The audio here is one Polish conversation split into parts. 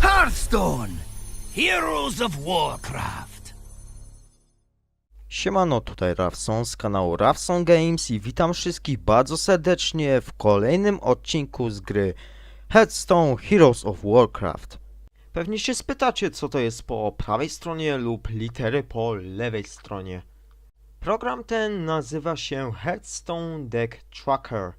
Hearthstone! Heroes of Warcraft! Siemano, tutaj Rawson z kanału Rawson Games i witam wszystkich bardzo serdecznie w kolejnym odcinku z gry Hearthstone Heroes of Warcraft. Pewnie się spytacie, co to jest po prawej stronie lub litery po lewej stronie. Program ten nazywa się Hearthstone Deck Tracker.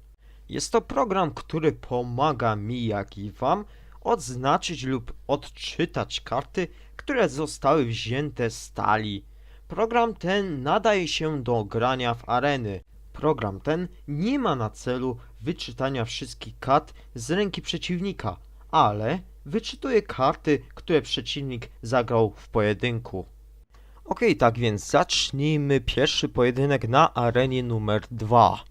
Jest to program, który pomaga mi, jak i wam, odznaczyć lub odczytać karty, które zostały wzięte z talii. Program ten nadaje się do grania w areny. Program ten nie ma na celu wyczytania wszystkich kart z ręki przeciwnika, ale wyczytuje karty, które przeciwnik zagrał w pojedynku. Okej, tak więc zacznijmy pierwszy pojedynek na arenie numer 2.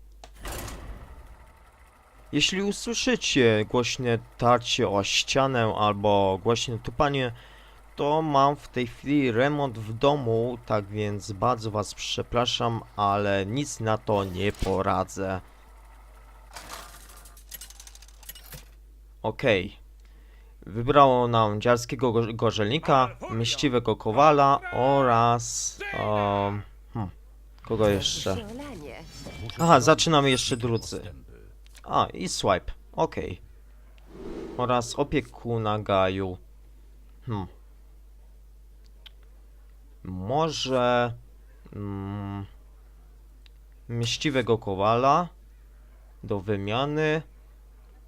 Jeśli usłyszycie głośne tarcie o ścianę albo głośne tupanie, to mam w tej chwili remont w domu, tak więc bardzo was przepraszam, ale nic na to nie poradzę. Okej. Wybrało nam dziarskiego go gorzelnika, myśliwego kowala oraz... Um, hmm, kogo jeszcze? Aha, zaczynamy jeszcze drudzy. A, i swipe. Okej. Oraz opiekuna Gaju. Hmm. Może... Mm, mściwego kowala do wymiany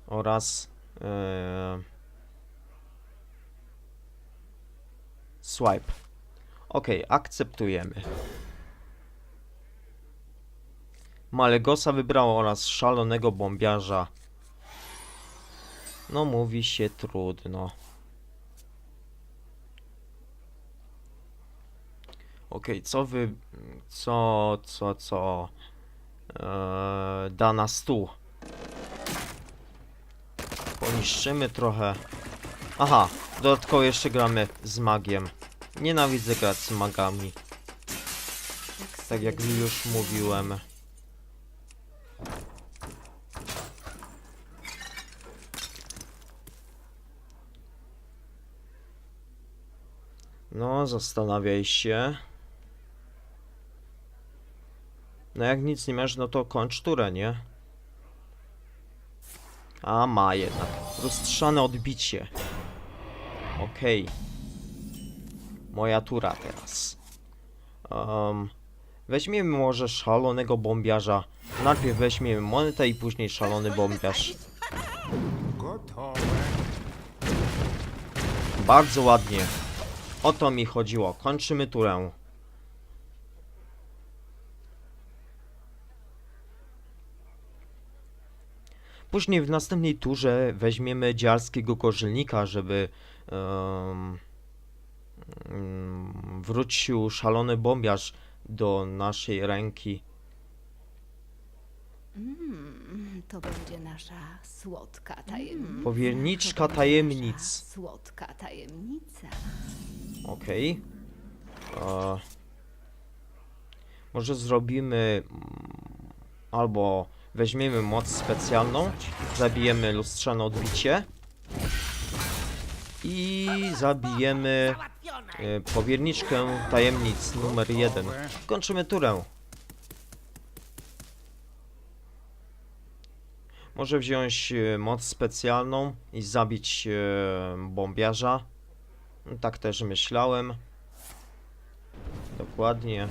oraz e, swipe. Okej, akceptujemy. Malegosa wybrało oraz szalonego bombiarza. No mówi się trudno. Okej, co wy... Co, co, co... Eee, da na stół. Poniszczymy trochę. Aha, dodatkowo jeszcze gramy z magiem. Nienawidzę grać z magami. Tak jak już mówiłem. No, zastanawiaj się. No jak nic nie masz, no to kończ turę, nie? A, ma jednak. Roztrzane odbicie. Okej. Moja tura teraz. Um, weźmiemy może szalonego bombiarza. Najpierw weźmiemy monetę i później szalony bombiarz. Bardzo ładnie. O to mi chodziło. Kończymy turę. Później w następnej turze weźmiemy dziarskiego gorzelnika, żeby mm, wrócił szalony bombiarz do naszej ręki. Mm, to będzie nasza słodka tajemnica. Powierniczka tajemnic. Słodka tajemnica. Okej. E, Może zrobimy mm, albo weźmiemy moc specjalną, zabijemy lustrzane odbicie i zabijemy e, powierniczkę tajemnic numer jeden. Kończymy turę. Może wziąć e, moc specjalną i zabić e, bombiarza. Tak też myślałem. Dokładnie.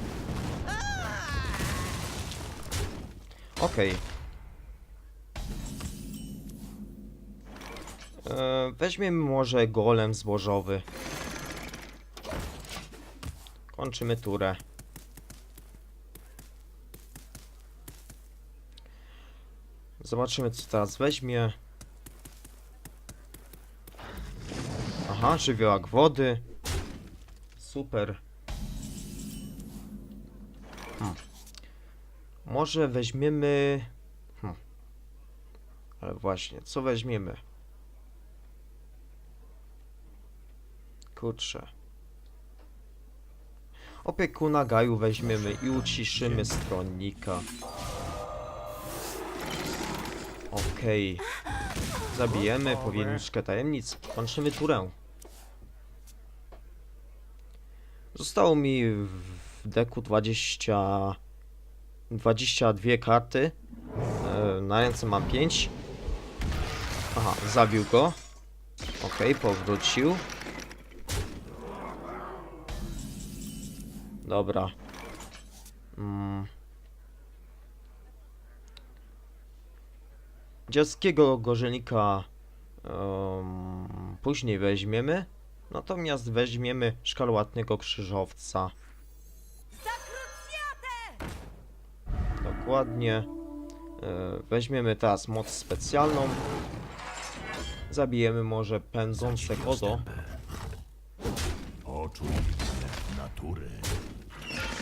Okej. E, Weźmiemy może golem złożowy. Kończymy turę. Zobaczymy co teraz weźmie. Aha, żywiołak wody. Super. Hmm. Może weźmiemy... Hmm. Ale właśnie, co weźmiemy? Kurczę. Opiekuna Gaju weźmiemy i uciszymy stronnika. Okej. Zabijemy powierniczkę tajemnic. Kończymy turę. Zostało mi w deku 20... 22 karty. E, Na ręce mam 5. Aha, zabił go. Okej, powrócił. Dobra. Mm. Dzieckiego gorzelnika em, później weźmiemy. Natomiast weźmiemy szkarłatnego krzyżowca. Dokładnie. E, Weźmiemy teraz moc specjalną. Zabijemy może pędzące kodo. Poczuj natury.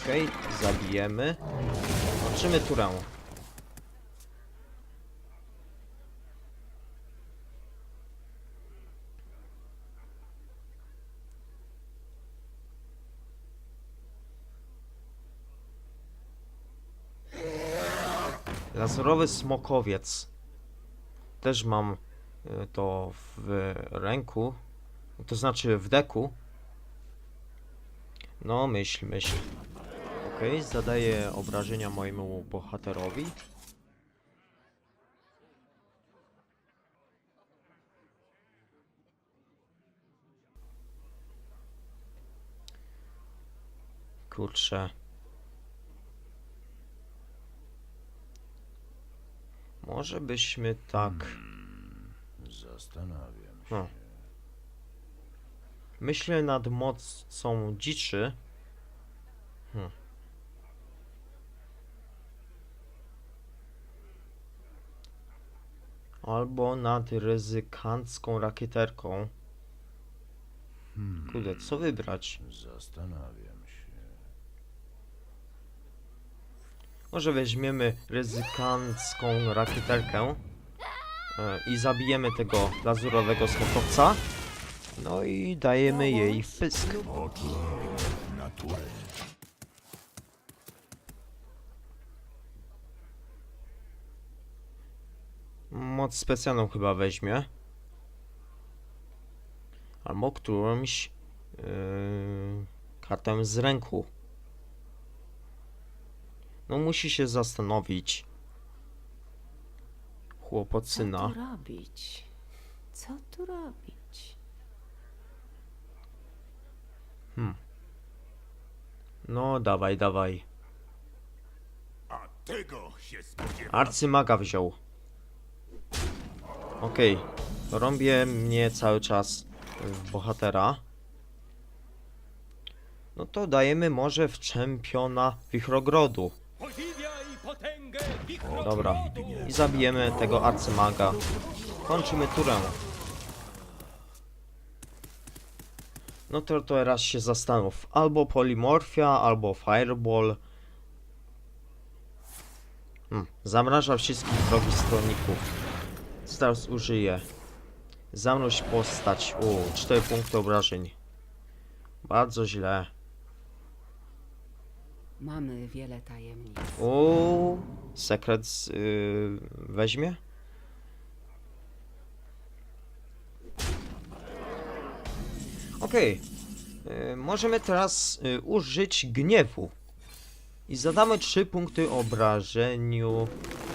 Okej, zabijemy. Kończymy turę. Laserowy smokowiec. Też mam y, to w ręku. To znaczy w deku. No, myśl, myśl. Okej, zadaję obrażenia mojemu bohaterowi. Kurczę. Może byśmy tak. Zastanawiam się. No. Myślę nad mocą dziczy. Hmm. Albo nad ryzykancką rakieterką. Kurde, co wybrać? Zastanawiam się. Może weźmiemy ryzykancką rakieterkę e, i zabijemy tego lazurowego smokowca. No i dajemy jej pysk. Natury. Moc specjalną chyba weźmie. Albo którąś yy, kartę z ręku. No musi się zastanowić. Co Chłopocyna. tu robić? Co tu robić? No dawaj, dawaj. A tego się spodziewam. Arcymaga wziął. Okej. Rąbie mnie cały czas w bohatera. No to dajemy może w czempiona Wichrogrodu. Dobra. I zabijemy tego arcymaga. Kończymy turę. No to teraz się zastanów. Albo polimorfia, albo fireball. Hmm. Zamraża wszystkich wrogich stronników. Teraz użyję. Zamroź postać. U, 4 punkty obrażeń. Bardzo źle. Mamy wiele tajemnic. O, sekret yy, weźmie? Okej. Yy, możemy teraz yy, użyć gniewu. I zadamy 3 punkty obrażeniu,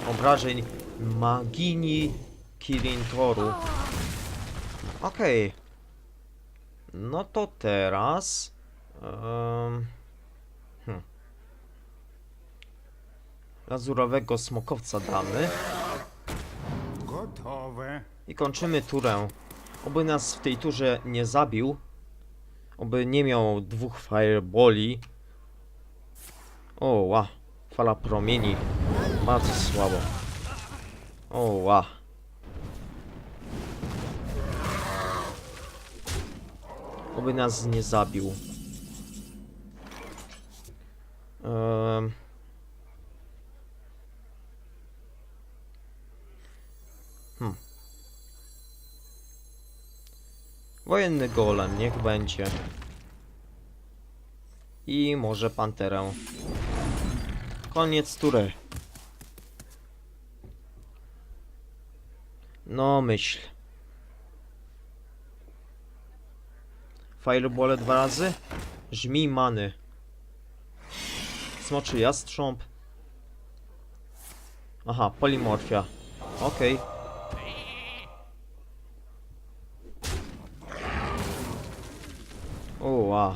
obrażeń Magini Kirintoru. Okej. No to teraz... em, lazurowego smokowca damy Gotowe. i kończymy turę. Oby nas w tej turze nie zabił. Oby nie miał dwóch fireboli. O, ła. Fala promieni. Bardzo słabo. O, ła. Oby nas nie zabił. Ehm. Hmm. Wojenny golem, niech będzie. I może panterę. Koniec tury. No myśl. Fireball dwa razy? Żmij many. Smoczy jastrząb. Aha, polimorfia. Okej. Uła.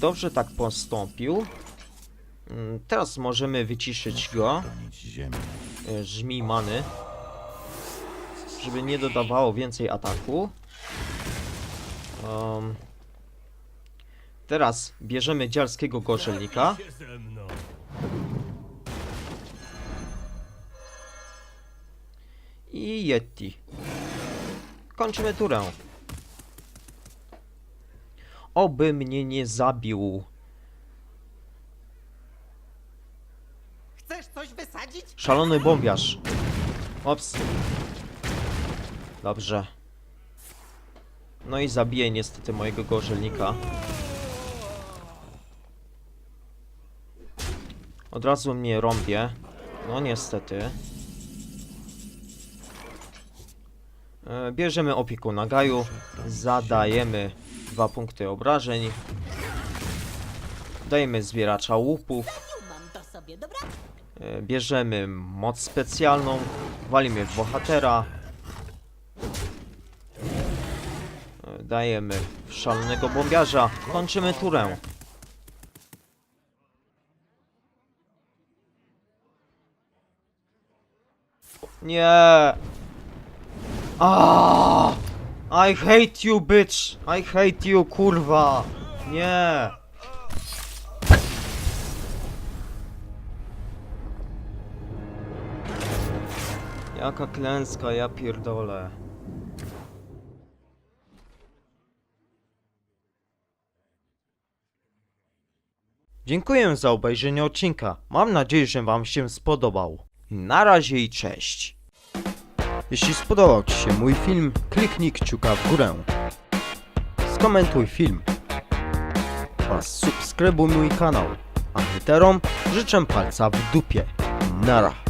Dobrze tak postąpił. Mm, Teraz możemy wyciszyć go. E, Żmij many. Żeby nie dodawało więcej ataku. Um, teraz bierzemy dziarskiego gorzelnika. I Yeti. Kończymy turę. Oby mnie nie zabił. Chcesz coś wysadzić? Szalony bombiarz. Ops. Dobrze. No i zabiję niestety mojego gorzelnika. Od razu mnie rąbie. No niestety. E, Bierzemy opiekuna Gaju. Zadajemy dwa punkty obrażeń. Dajemy zbieracza łupów. E, Bierzemy moc specjalną, walimy w bohatera. E, Dajemy szalonego bombiarza, kończymy turę. Nie. Ah! I hate you, bitch! I hate you, kurwa! Nie! Jaka klęska, ja pierdolę. Dziękuję za obejrzenie odcinka. Mam nadzieję, że Wam się spodobał. Na razie i cześć. Jeśli spodobał Ci się mój film, kliknij kciuka w górę. Skomentuj film. Oraz subskrybuj mój kanał. A literom życzę palca w dupie. Nara.